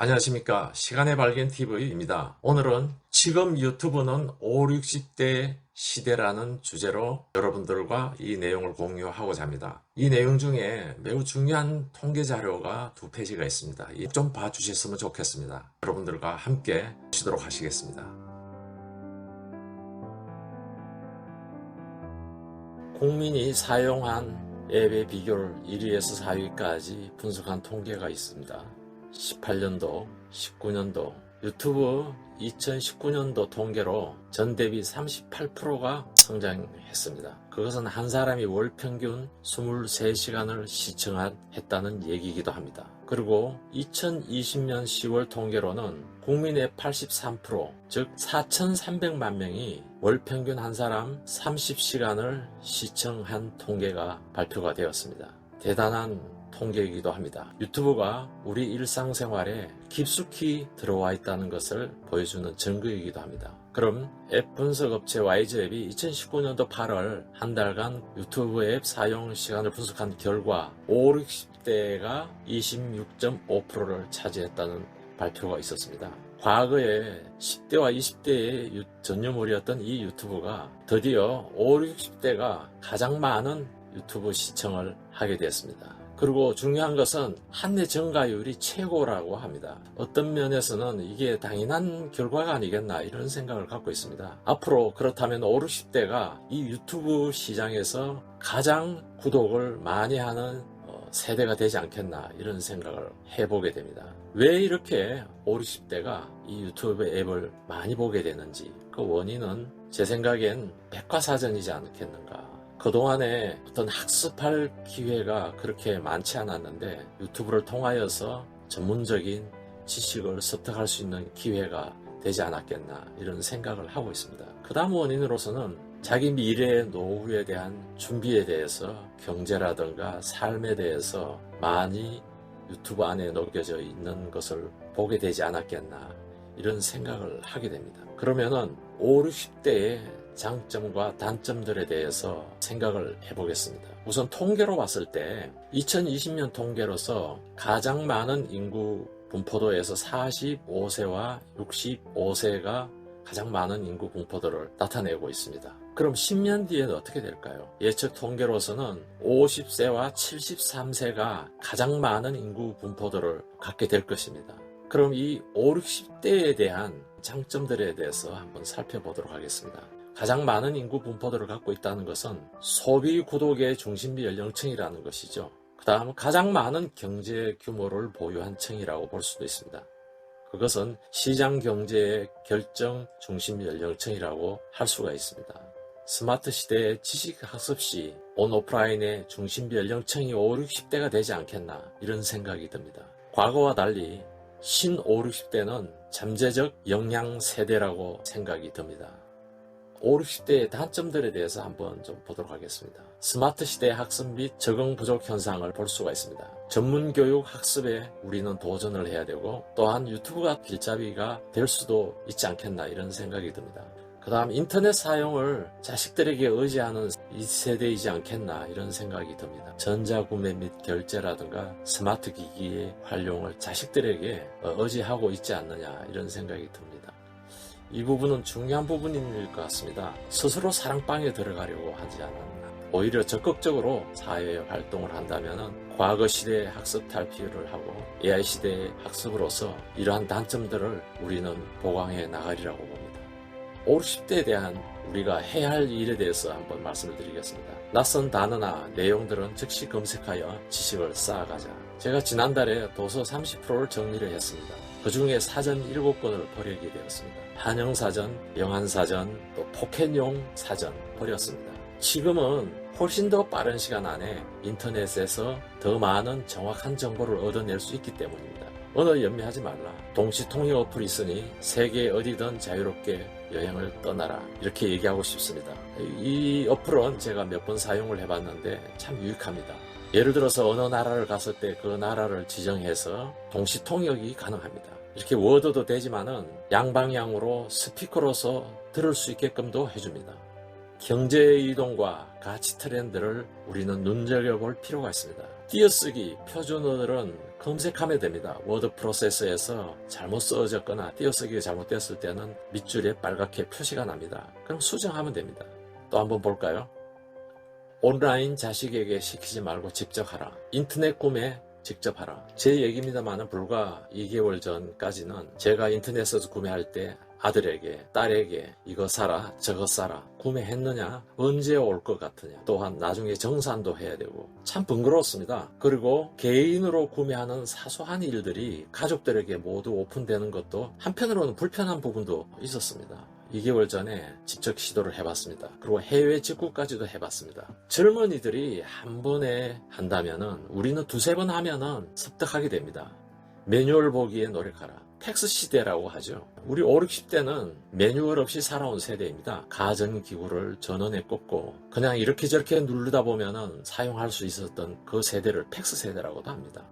안녕하십니까. 시간의 발견 TV입니다. 오늘은 지금 유튜브는 5, 60대 시대라는 주제로 여러분들과 이 내용을 공유하고자 합니다. 이 내용 중에 매우 중요한 통계 자료가 두 페이지가 있습니다. 이좀 봐주셨으면 좋겠습니다. 여러분들과 함께 보시도록 하시겠습니다. 국민이 사용한 앱의 비교를 1위에서 4위까지 분석한 통계가 있습니다. 18년도, 19년도, 유튜브 2019년도 통계로 전 대비 38%가 성장했습니다. 그것은 한 사람이 월 평균 23시간을 시청했다는 얘기이기도 합니다. 그리고 2020년 10월 통계로는 국민의 83%, 즉 4,300만 명이 월 평균 한 사람 30시간을 시청한 통계가 발표가 되었습니다. 대단한 통계이기도 합니다. 유튜브가 우리 일상생활에 깊숙이 들어와 있다는 것을 보여주는 증거이기도 합니다. 그럼 앱 분석 업체 YG앱이 2019년도 8월 한 달간 유튜브 앱 사용 시간을 분석한 결과 5, 60대가 26.5%를 차지했다는 발표가 있었습니다. 과거에 10대와 20대의 전유물이었던 이 유튜브가 드디어 5, 60대가 가장 많은 유튜브 시청을 하게 되었습니다. 그리고 중요한 것은 한내 증가율이 최고라고 합니다. 어떤 면에서는 이게 당연한 결과가 아니겠나 이런 생각을 갖고 있습니다. 앞으로 그렇다면 5, 60대가 이 유튜브 시장에서 가장 구독을 많이 하는 어, 세대가 되지 않겠나 이런 생각을 해보게 됩니다. 왜 이렇게 5, 60대가 이 유튜브 앱을 많이 보게 되는지 그 원인은 제 생각엔 백과사전이지 않겠는가. 그동안에 어떤 학습할 기회가 그렇게 많지 않았는데 유튜브를 통하여서 전문적인 지식을 습득할 수 있는 기회가 되지 않았겠나 이런 생각을 하고 있습니다. 그 다음 원인으로서는 자기 미래의 노후에 대한 준비에 대해서 경제라든가 삶에 대해서 많이 유튜브 안에 녹여져 있는 것을 보게 되지 않았겠나 이런 생각을 하게 됩니다. 그러면은 5, 60대의 장점과 단점들에 대해서 생각을 해보겠습니다. 우선 통계로 봤을 때 2020년 통계로서 가장 많은 인구 분포도에서 45세와 65세가 가장 많은 인구 분포도를 나타내고 있습니다. 그럼 10년 뒤에는 어떻게 될까요? 예측 통계로서는 50세와 73세가 가장 많은 인구 분포도를 갖게 될 것입니다. 그럼 이 5, 60대에 대한 장점들에 대해서 한번 살펴보도록 하겠습니다. 가장 많은 인구 분포도를 갖고 있다는 것은 소비 구독의 중심비 연령층이라는 것이죠. 그 다음 가장 많은 경제 규모를 보유한 층이라고 볼 수도 있습니다. 그것은 시장 경제의 결정 중심 연령층이라고 할 수가 있습니다. 스마트 시대의 지식 학습 시 온 오프라인의 중심비 연령층이 5, 60대가 되지 않겠나 이런 생각이 듭니다. 과거와 달리 신 5, 60대는 잠재적 영양 세대라고 생각이 듭니다. 5, 60대의 단점들에 대해서 한번 좀 보도록 하겠습니다. 스마트 시대의 학습 및 적응 부족 현상을 볼 수가 있습니다. 전문 교육 학습에 우리는 도전을 해야 되고 또한 유튜브가 길잡이가 될 수도 있지 않겠나 이런 생각이 듭니다. 그 다음 인터넷 사용을 자식들에게 의지하는 이 세대이지 않겠나 이런 생각이 듭니다. 전자구매 및 결제라든가 스마트 기기의 활용을 자식들에게 어, 의지하고 있지 않느냐 이런 생각이 듭니다. 이 부분은 중요한 부분일 것 같습니다. 스스로 사랑방에 들어가려고 하지 않았나. 오히려 적극적으로 사회 활동을 한다면 과거 시대의 학습 탈피를 하고 AI 시대의 학습으로서 이러한 단점들을 우리는 보강해 나가리라고 봅니다. 5, 60대에 대한 우리가 해야 할 일에 대해서 한번 말씀을 드리겠습니다. 낯선 단어나 내용들은 즉시 검색하여 지식을 쌓아가자. 제가 지난달에 도서 30%를 정리를 했습니다. 그 중에 사전 7권을 버리게 되었습니다. 한영사전, 영한사전, 또 포켓용 사전 버렸습니다. 지금은 훨씬 더 빠른 시간 안에 인터넷에서 더 많은 정확한 정보를 얻어낼 수 있기 때문입니다. 언어 연매하지 말라. 동시통역 어플이 있으니 세계 어디든 자유롭게 여행을 떠나라. 이렇게 얘기하고 싶습니다. 이 어플은 제가 몇 번 사용을 해봤는데 참 유익합니다. 예를 들어서 어느 나라를 갔을 때 그 나라를 지정해서 동시 통역이 가능합니다. 이렇게 워드도 되지만은 양방향으로 스피커로서 들을 수 있게끔도 해줍니다. 경제 이동과 가치 트렌드를 우리는 눈여겨볼 필요가 있습니다. 띄어쓰기 표준어들은 검색하면 됩니다. 워드 프로세서에서 잘못 써졌거나 띄어쓰기가 잘못됐을 때는 밑줄에 빨갛게 표시가 납니다. 그럼 수정하면 됩니다. 또 한번 볼까요? 온라인 자식에게 시키지 말고 직접 하라. 인터넷 구매 직접 하라. 제 얘기입니다만 불과 2개월 전까지는 제가 인터넷에서 구매할 때 아들에게, 딸에게 이거 사라, 저거 사라. 구매했느냐? 언제 올 것 같으냐? 또한 나중에 정산도 해야 되고 참 번거롭습니다. 그리고 개인으로 구매하는 사소한 일들이 가족들에게 모두 오픈되는 것도 한편으로는 불편한 부분도 있었습니다. 2개월 전에 직접 시도를 해봤습니다. 그리고 해외 직구까지도 해봤습니다. 젊은이들이 한 번에 한다면은 우리는 두세 번 하면은 습득하게 됩니다. 매뉴얼 보기에 노력하라. 텍스 시대라고 하죠. 우리 5, 60대는 매뉴얼 없이 살아온 세대입니다. 가전기구를 전원에 꽂고 그냥 이렇게 저렇게 누르다 보면은 사용할 수 있었던 그 세대를 팩스 세대라고도 합니다.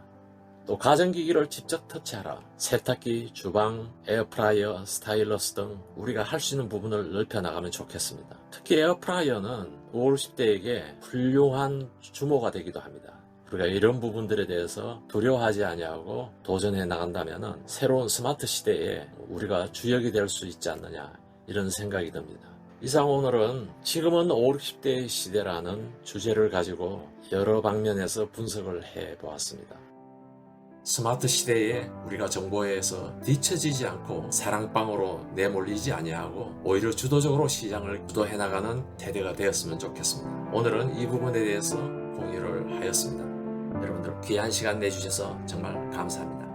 또 가전기기를 직접 터치하라. 세탁기, 주방, 에어프라이어, 스타일러스 등 우리가 할 수 있는 부분을 넓혀 나가면 좋겠습니다. 특히 에어프라이어는 5, 60대에게 훌륭한 주모가 되기도 합니다. 우리가 이런 부분들에 대해서 두려워하지 아니하고 도전해 나간다면 새로운 스마트 시대에 우리가 주역이 될 수 있지 않느냐 이런 생각이 듭니다. 이상 오늘은 지금은 5, 60대의 시대라는 주제를 가지고 여러 방면에서 분석을 해 보았습니다. 스마트 시대에 우리가 정보에서 뒤처지지 않고 사랑방으로 내몰리지 아니하고 오히려 주도적으로 시장을 주도해 나가는 대대가 되었으면 좋겠습니다. 오늘은 이 부분에 대해서 공유를 하였습니다. 여러분들 귀한 시간 내주셔서 정말 감사합니다.